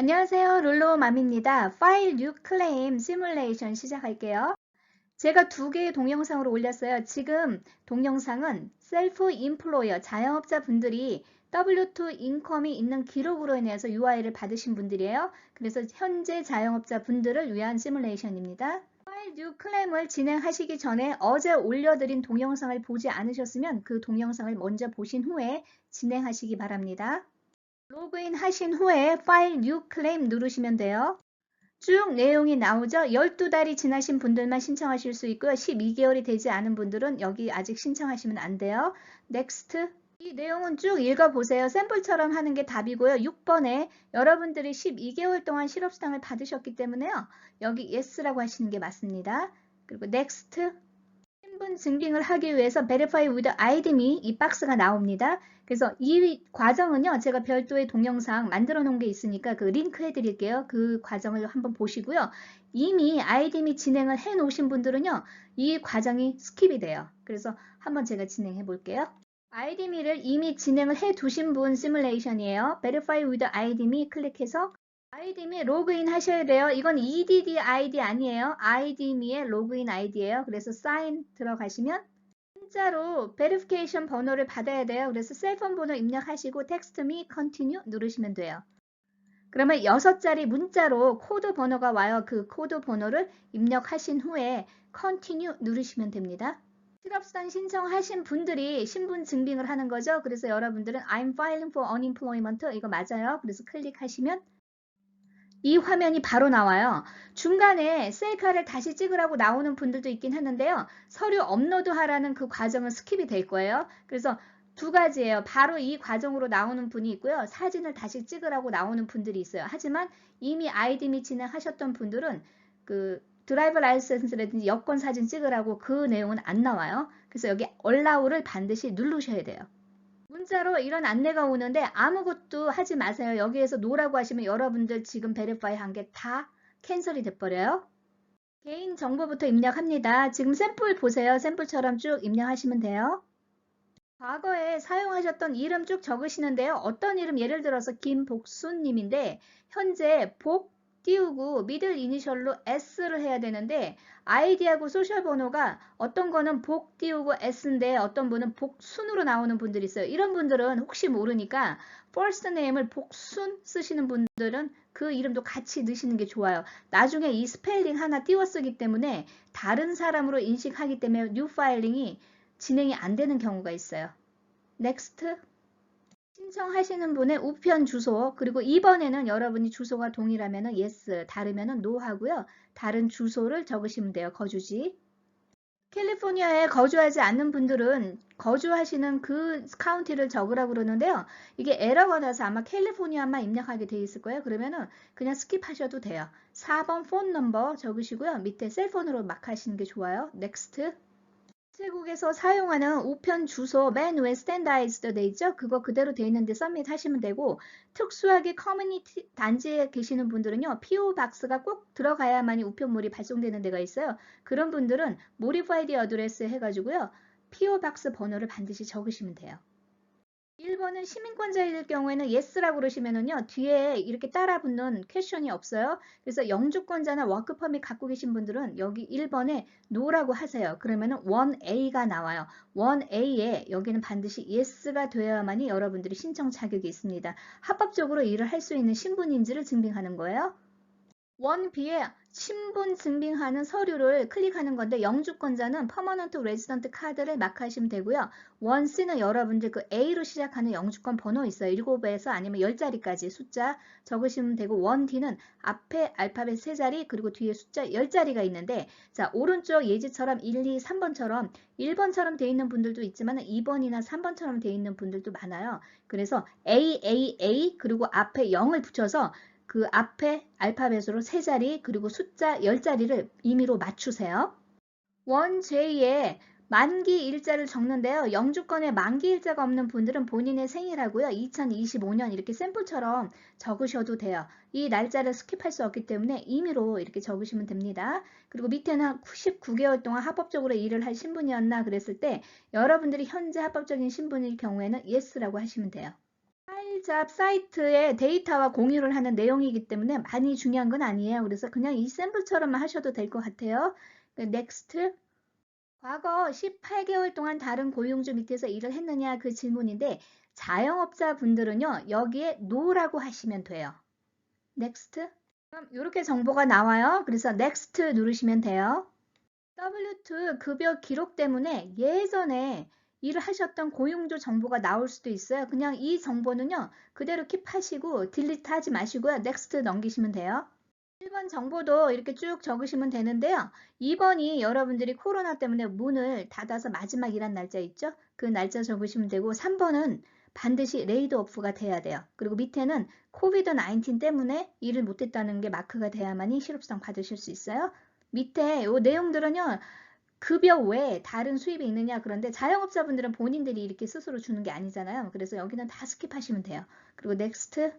안녕하세요. 롤로맘입니다. 파일 뉴 클레임 시뮬레이션 시작할게요. 제가 두 개의 동영상으로 올렸어요. 지금 동영상은 셀프 인플로이어 자영업자 분들이 W2 인컴이 있는 기록으로 인해서 UI를 받으신 분들이에요. 그래서 현재 자영업자 분들을 위한 시뮬레이션입니다. 파일 뉴 클레임을 진행하시기 전에 어제 올려드린 동영상을 보지 않으셨으면 그 동영상을 먼저 보신 후에 진행하시기 바랍니다. 로그인 하신 후에 파일 뉴 클레임 누르시면 돼요. 쭉 내용이 나오죠. 12달이 지나신 분들만 신청하실 수 있고요. 12개월이 되지 않은 분들은 여기 아직 신청하시면 안 돼요. 넥스트 이 내용은 쭉 읽어보세요. 샘플처럼 하는 게 답이고요. 6번에 여러분들이 12개월 동안 실업수당을 받으셨기 때문에요. 여기 yes라고 하시는 게 맞습니다. 그리고 next 신분 증빙을 하기 위해서 verify with ID me 이 박스가 나옵니다. 그래서 이 과정은요. 제가 별도의 동영상 만들어 놓은 게 있으니까 그 링크 해 드릴게요. 그 과정을 한번 보시고요. 이미 ID me 진행을 해 놓으신 분들은요. 이 과정이 스킵이 돼요. 그래서 한번 제가 진행해 볼게요. IDME를 이미 진행을 해 두신 분 시뮬레이션이에요. Verify with IDME 클릭해서 IDME 로그인 하셔야 돼요. 이건 EDD ID 아니에요. IDME의 로그인 아이디예요. 그래서 sign 들어가시면 문자로 베리피케이션 번호를 받아야 돼요. 그래서 셀폰 번호 입력하시고 text me continue 누르시면 돼요. 그러면 6자리 문자로 코드 번호가 와요. 그 코드 번호를 입력하신 후에 continue 누르시면 됩니다. 실업수당 신청하신 분들이 신분 증빙을 하는 거죠. 그래서 여러분들은 I'm filing for unemployment 이거 맞아요. 그래서 클릭하시면 이 화면이 바로 나와요. 중간에 셀카를 다시 찍으라고 나오는 분들도 있긴 하는데요. 서류 업로드 하라는 그 과정은 스킵이 될 거예요. 그래서 두 가지예요. 바로 이 과정으로 나오는 분이 있고요. 사진을 다시 찍으라고 나오는 분들이 있어요. 하지만 이미 아이디 미 진행하셨던 분들은 그 드라이버 라이센스라든지 여권 사진 찍으라고 그 내용은 안 나와요. 그래서 여기 allow를 반드시 누르셔야 돼요. 문자로 이런 안내가 오는데 아무것도 하지 마세요. 여기에서 노라고 하시면 여러분들 지금 베리파이 한 게 다 캔슬이 돼버려요. 개인 정보부터 입력합니다. 지금 샘플 보세요. 샘플처럼 쭉 입력하시면 돼요. 과거에 사용하셨던 이름 쭉 적으시는데요. 어떤 이름 예를 들어서 김복순님인데 현재 복 띄우고 미들 이니셜로 S를 해야 되는데 아이디하고 소셜 번호가 어떤 거는 복 띄우고 S인데 어떤 분은 복순으로 나오는 분들이 있어요. 이런 분들은 혹시 모르니까 first name을 복순 쓰시는 분들은 그 이름도 같이 넣으시는 게 좋아요. 나중에 이 스펠링 하나 띄워 쓰기 때문에 다른 사람으로 인식하기 때문에 뉴 파일링이 진행이 안 되는 경우가 있어요. next 신청하시는 분의 우편 주소 그리고 이번에는 여러분이 주소가 동일하면 yes 다르면 no 하고요. 다른 주소를 적으시면 돼요. 거주지. 캘리포니아에 거주하지 않는 분들은 거주하시는 그 카운티를 적으라고 그러는데요. 이게 에러가 나서 아마 캘리포니아만 입력하게 돼 있을 거예요. 그러면은 그냥 스킵하셔도 돼요. 4번 폰 넘버 적으시고요. 밑에 셀폰으로 막 하시는 게 좋아요. 넥스트. 우체국에서 사용하는 우편 주소 맨 위에 스탠다이즈드 돼 있죠? 그거 그대로 돼 있는데 서밋 하시면 되고 특수하게 커뮤니티 단지에 계시는 분들은요. PO 박스가 꼭 들어가야만이 우편물이 발송되는 데가 있어요. 그런 분들은 모디파이드 어드레스 해가지고요. PO 박스 번호를 반드시 적으시면 돼요. 1번은 시민권자일 경우에는 yes라고 그러시면은요. 뒤에 이렇게 따라 붙는 퀘션이 없어요. 그래서 영주권자나 워크퍼밋 갖고 계신 분들은 여기 1번에 no라고 하세요. 그러면은 1A가 나와요. 1A에 여기는 반드시 yes가 되어야만이 여러분들이 신청 자격이 있습니다. 합법적으로 일을 할 수 있는 신분인지를 증빙하는 거예요. 1B에 신분 증빙하는 서류를 클릭하는 건데 영주권자는 퍼머넌트 레지던트 카드를 마크하시면 되고요. 원C는 여러분들 그 A로 시작하는 영주권 번호 있어요. 7배에서 아니면 10자리까지 숫자 적으시면 되고 원D는 앞에 알파벳 3자리 그리고 뒤에 숫자 10자리가 있는데 자 오른쪽 예지처럼 1, 2, 3번처럼 1번처럼 되어 있는 분들도 있지만 2번이나 3번처럼 되어 있는 분들도 많아요. 그래서 A, A, A 그리고 앞에 0을 붙여서 그 앞에 알파벳으로 세 자리 그리고 숫자 10자리를 임의로 맞추세요. 원제에 만기 일자를 적는데요. 영주권에 만기 일자가 없는 분들은 본인의 생일하고요. 2025년 이렇게 샘플처럼 적으셔도 돼요. 이 날짜를 스킵할 수 없기 때문에 임의로 이렇게 적으시면 됩니다. 그리고 밑에는 19개월 동안 합법적으로 일을 할 신분이었나 그랬을 때 여러분들이 현재 합법적인 신분일 경우에는 yes라고 하시면 돼요. 파일잡 사이트에 데이터와 공유를 하는 내용이기 때문에 많이 중요한 건 아니에요. 그래서 그냥 이 샘플처럼만 하셔도 될 것 같아요. 그 넥스트. 과거 18개월 동안 다른 고용주 밑에서 일을 했느냐 그 질문인데 자영업자 분들은요 여기에 no라고 하시면 돼요. 넥스트. 그럼 이렇게 정보가 나와요. 그래서 넥스트 누르시면 돼요. W2 급여 기록 때문에 예전에 일을 하셨던 고용주 정보가 나올 수도 있어요. 그냥 이 정보는요. 그대로 킵하시고 딜리트 하지 마시고요. 넥스트 넘기시면 돼요. 1번 정보도 이렇게 쭉 적으시면 되는데요. 2번이 여러분들이 코로나 때문에 문을 닫아서 마지막 일한 날짜 있죠? 그 날짜 적으시면 되고 3번은 반드시 레이드 오프가 돼야 돼요. 그리고 밑에는 코비드 19 때문에 일을 못했다는 게 마크가 돼야만이 실업상 받으실 수 있어요. 밑에 이 내용들은요. 급여 외에 다른 수입이 있느냐 그런데 자영업자분들은 본인들이 이렇게 스스로 주는 게 아니잖아요. 그래서 여기는 다 스킵하시면 돼요. 그리고 넥스트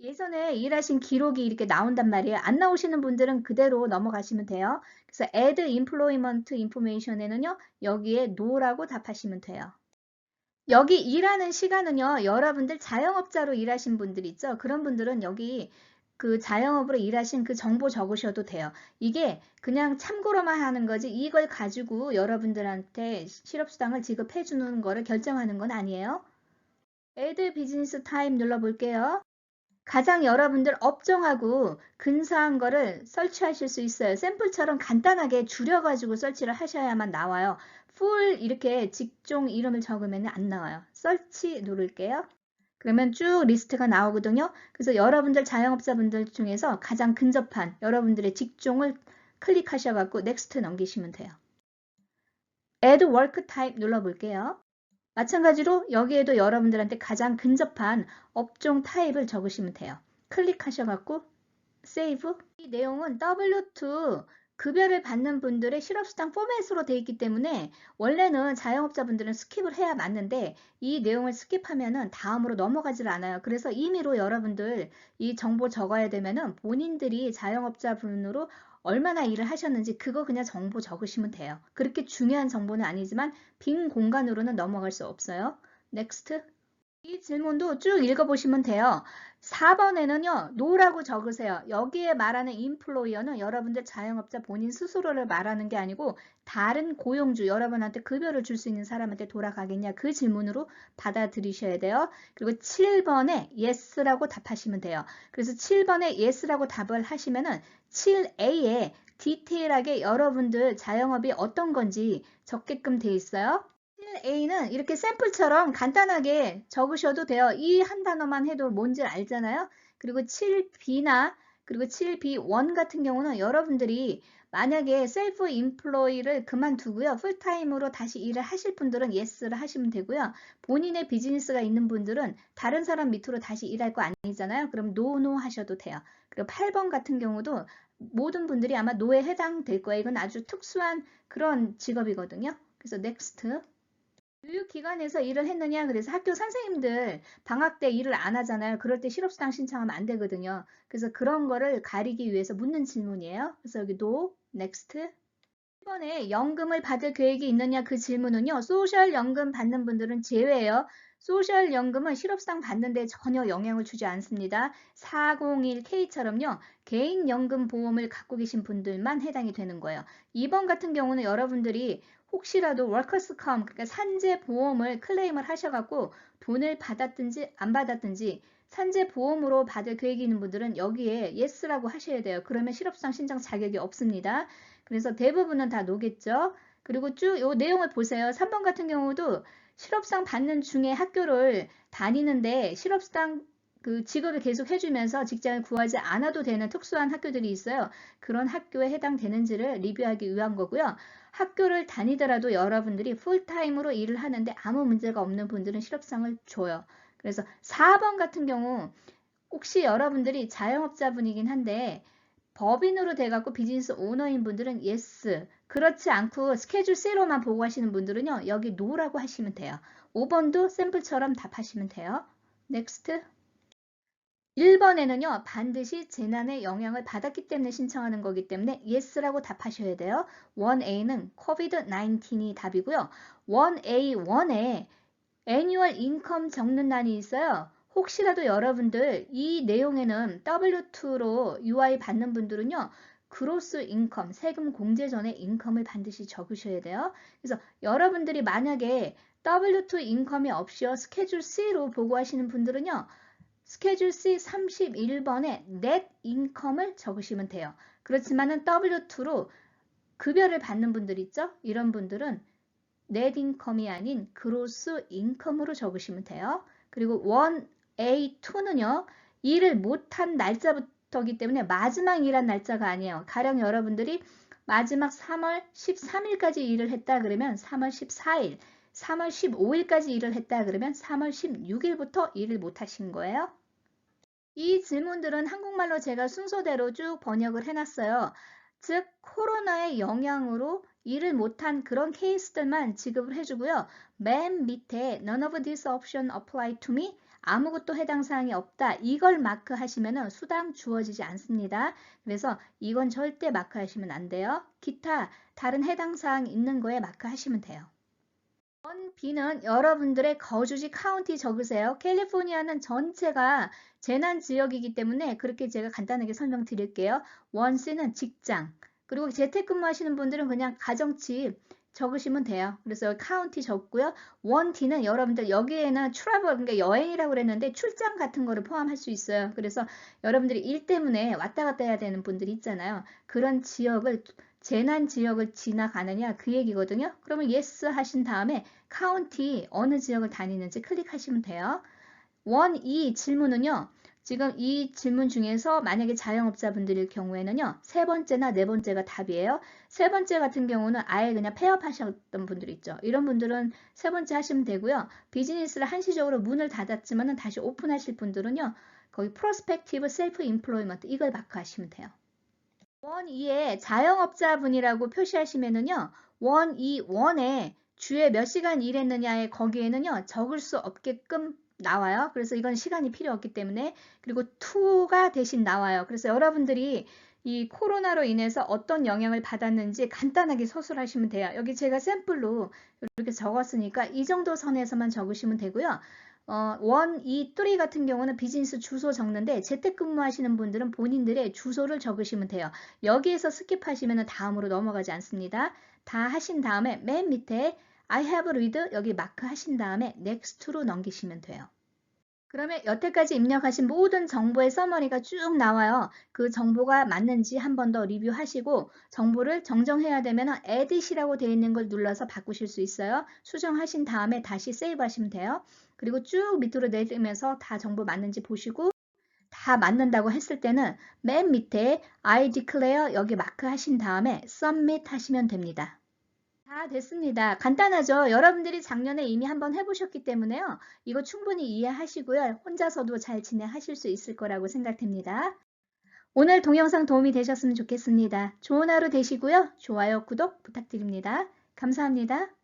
예전에 일하신 기록이 이렇게 나온단 말이에요. 안 나오시는 분들은 그대로 넘어가시면 돼요. 그래서 add employment information에는요. 여기에 no라고 답하시면 돼요. 여기 일하는 시간은요. 여러분들 자영업자로 일하신 분들 있죠. 그런 분들은 여기 그 자영업으로 일하신 그 정보 적으셔도 돼요. 이게 그냥 참고로만 하는 거지 이걸 가지고 여러분들한테 실업수당을 지급해 주는 거를 결정하는 건 아니에요. Add 비즈니스 타임 눌러볼게요. 가장 여러분들 업종하고 근사한 거를 설치하실 수 있어요. 샘플처럼 간단하게 줄여가지고 설치를 하셔야만 나와요. 풀 이렇게 직종 이름을 적으면 안 나와요. 설치 누를게요. 그러면 쭉 리스트가 나오거든요. 그래서 여러분들 자영업자분들 중에서 가장 근접한 여러분들의 직종을 클릭하셔갖고 넥스트 넘기시면 돼요. Add Work Type 눌러볼게요. 마찬가지로 여기에도 여러분들한테 가장 근접한 업종 타입을 적으시면 돼요. 클릭하셔갖고 Save. 이 내용은 W2 급여를 받는 분들의 실업수당 포맷으로 되어 있기 때문에 원래는 자영업자분들은 스킵을 해야 맞는데 이 내용을 스킵하면은 다음으로 넘어가질 않아요. 그래서 임의로 여러분들 이 정보 적어야 되면은 본인들이 자영업자분으로 얼마나 일을 하셨는지 그거 그냥 정보 적으시면 돼요. 그렇게 중요한 정보는 아니지만 빈 공간으로는 넘어갈 수 없어요. 넥스트. 이 질문도 쭉 읽어보시면 돼요. 4번에는요. 노라고 적으세요. 여기에 말하는 인플로이어는 여러분들 자영업자 본인 스스로를 말하는 게 아니고 다른 고용주 여러분한테 급여를 줄 수 있는 사람한테 돌아가겠냐 그 질문으로 받아들이셔야 돼요. 그리고 7번에 yes라고 답하시면 돼요. 그래서 7번에 yes라고 답을 하시면은 7a에 디테일하게 여러분들 자영업이 어떤 건지 적게끔 돼 있어요. 7A는 이렇게 샘플처럼 간단하게 적으셔도 돼요. 이 한 단어만 해도 뭔지 알잖아요. 그리고 7B나 그리고 7B1 같은 경우는 여러분들이 만약에 셀프 인플로이를 그만두고요. 풀타임으로 다시 일을 하실 분들은 예스를 하시면 되고요. 본인의 비즈니스가 있는 분들은 다른 사람 밑으로 다시 일할 거 아니잖아요. 그럼 노노 하셔도 돼요. 그리고 8번 같은 경우도 모든 분들이 아마 노에 해당될 거예요. 이건 아주 특수한 그런 직업이거든요. 그래서 넥스트 교육기관에서 일을 했느냐 그래서 학교 선생님들 방학 때 일을 안 하잖아요. 그럴 때 실업수당 신청하면 안 되거든요. 그래서 그런 거를 가리기 위해서 묻는 질문이에요. 그래서 여기 도 넥스트 1번에 연금을 받을 계획이 있느냐 그 질문은요. 소셜 연금 받는 분들은 제외예요. 소셜 연금은 실업수당 받는데 전혀 영향을 주지 않습니다. 401K처럼요. 개인 연금 보험을 갖고 계신 분들만 해당이 되는 거예요. 2번 같은 경우는 여러분들이 혹시라도 워커스 컴 그러니까 산재 보험을 클레임을 하셔갖고 돈을 받았든지 안 받았든지 산재 보험으로 받을 계획이 있는 분들은 여기에 yes라고 하셔야 돼요. 그러면 실업수당 신청 자격이 없습니다. 그래서 대부분은 다 노겠죠. 그리고 쭉이 내용을 보세요. 3번 같은 경우도 실업수당 받는 중에 학교를 다니는데 실업수당 그 직업을 계속 해주면서 직장을 구하지 않아도 되는 특수한 학교들이 있어요. 그런 학교에 해당되는지를 리뷰하기 위한 거고요. 학교를 다니더라도 여러분들이 풀타임으로 일을 하는데 아무 문제가 없는 분들은 실업상을 줘요. 그래서 4번 같은 경우 혹시 여러분들이 자영업자분이긴 한데 법인으로 돼갖고 비즈니스 오너인 분들은 yes. 그렇지 않고 스케줄 C로만 보고 하시는 분들은요. 여기 no라고 하시면 돼요. 5번도 샘플처럼 답하시면 돼요. next. 1번에는요. 반드시 재난의 영향을 받았기 때문에 신청하는 거기 때문에 yes라고 답하셔야 돼요. 1A는 COVID-19이 답이고요. 1A1에 annual income 적는 난이 있어요. 혹시라도 여러분들 이 내용에는 W2로 UI 받는 분들은요. 그로스 인컴, 세금 공제 전에 인컴을 반드시 적으셔야 돼요. 그래서 여러분들이 만약에 W2 인컴이 없이요. 스케줄 C로 보고하시는 분들은요. 스케줄 C 31번에 넷 인컴을 적으시면 돼요. 그렇지만은 W2로 급여를 받는 분들 있죠? 이런 분들은 넷 인컴이 아닌 그로스 인컴으로 적으시면 돼요. 그리고 1A2는요. 일을 못한 날짜부터 기 때문에 마지막 일한 날짜가 아니에요. 가령 여러분들이 마지막 3월 13일까지 일을 했다 그러면 3월 14일, 3월 15일까지 일을 했다 그러면 3월 16일부터 일을 못 하신 거예요. 이 질문들은 한국말로 제가 순서대로 쭉 번역을 해놨어요. 즉 코로나의 영향으로 일을 못한 그런 케이스들만 지급을 해주고요. 맨 밑에 None of this option apply to me 아무것도 해당 사항이 없다. 이걸 마크하시면 수당 주어지지 않습니다. 그래서 이건 절대 마크하시면 안 돼요. 기타 다른 해당 사항 있는 거에 마크하시면 돼요. 원 B는 여러분들의 거주지 카운티 적으세요. 캘리포니아는 전체가 재난 지역이기 때문에 그렇게 제가 간단하게 설명드릴게요. 원 C는 직장, 그리고 재택근무 하시는 분들은 그냥 가정집 적으시면 돼요. 그래서 카운티 적고요. 원 D는 여러분들 여기에는 트래블 그러니까 여행이라고 그랬는데 출장 같은 거를 포함할 수 있어요. 그래서 여러분들이 일 때문에 왔다 갔다 해야 되는 분들이 있잖아요. 그런 지역을 재난 지역을 지나가느냐 그 얘기거든요. 그러면 yes 하신 다음에 카운티 어느 지역을 다니는지 클릭하시면 돼요. 원, 이 질문은요. 지금 이 질문 중에서 만약에 자영업자분들일 경우에는요. 세 번째나 네 번째가 답이에요. 세 번째 같은 경우는 아예 그냥 폐업하셨던 분들 있죠. 이런 분들은 세 번째 하시면 되고요. 비즈니스를 한시적으로 문을 닫았지만 다시 오픈하실 분들은요. 거기 프로스펙티브 셀프 인플로이먼트 이걸 마크하시면 돼요. 원 2에 자영업자분이라고 표시하시면은요. 원 2, 원에 주에 몇 시간 일했느냐에 거기에는요. 적을 수 없게끔 나와요. 그래서 이건 시간이 필요 없기 때문에 그리고 2가 대신 나와요. 그래서 여러분들이 이 코로나로 인해서 어떤 영향을 받았는지 간단하게 서술하시면 돼요. 여기 제가 샘플로 이렇게 적었으니까 이 정도 선에서만 적으시면 되고요. 어, 원, 이, 뚜리 같은 경우는 비즈니스 주소 적는데 재택근무 하시는 분들은 본인들의 주소를 적으시면 돼요. 여기에서 스킵하시면 다음으로 넘어가지 않습니다. 다 하신 다음에 맨 밑에 I have read 여기 마크 하신 다음에 next로 넘기시면 돼요. 그러면 여태까지 입력하신 모든 정보의 서머리가 쭉 나와요. 그 정보가 맞는지 한 번 더 리뷰하시고 정보를 정정해야 되면 edit이라고 되어 있는 걸 눌러서 바꾸실 수 있어요. 수정하신 다음에 다시 세이브 하시면 돼요. 그리고 쭉 밑으로 내리면서 다 정보 맞는지 보시고 다 맞는다고 했을 때는 맨 밑에 I declare 여기 마크 하신 다음에 submit 하시면 됩니다. 다 됐습니다. 간단하죠? 여러분들이 작년에 이미 한번 해보셨기 때문에요. 이거 충분히 이해하시고요. 혼자서도 잘 진행하실 수 있을 거라고 생각됩니다. 오늘 동영상 도움이 되셨으면 좋겠습니다. 좋은 하루 되시고요. 좋아요, 구독 부탁드립니다. 감사합니다.